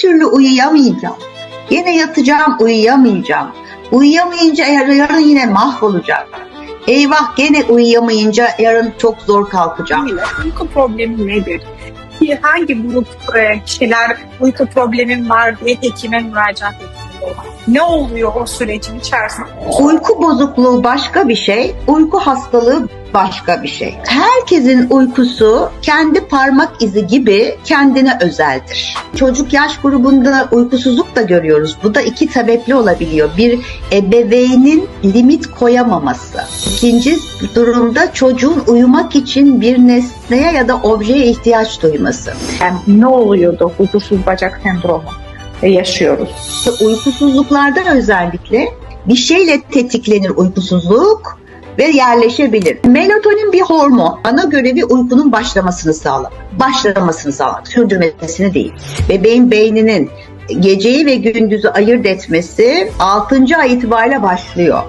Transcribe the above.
türlü uyuyamayacağım. Yine yatacağım, uyuyamayacağım. Uyuyamayınca yarın, yine mahvolacak. Eyvah gene uyuyamayınca yarın çok zor kalkacağım. uyku problemi nedir? Hangi grup e, kişiler uyku problemim var diye hekime müracaat ediyor? Ne oluyor o sürecin içerisinde? Uyku bozukluğu başka bir şey, uyku hastalığı başka bir şey. Herkesin uykusu kendi parmak izi gibi kendine özeldir. Çocuk yaş grubunda uykusuzluk da görüyoruz. Bu da iki sebepli olabiliyor. Bir ebeveynin limit koyamaması. İkinci durumda çocuğun uyumak için bir nesneye ya da objeye ihtiyaç duyması. Yani ne oluyordu huzursuz bacak sendromu yaşıyoruz? Uykusuzluklarda özellikle bir şeyle tetiklenir uykusuzluk ve yerleşebilir. Melatonin bir hormon. Ana görevi uykunun başlamasını sağlamak. Başlamasını sağlamak, sürdürmesini değil. Bebeğin beyninin geceyi ve gündüzü ayırt etmesi 6. ay itibariyle başlıyor.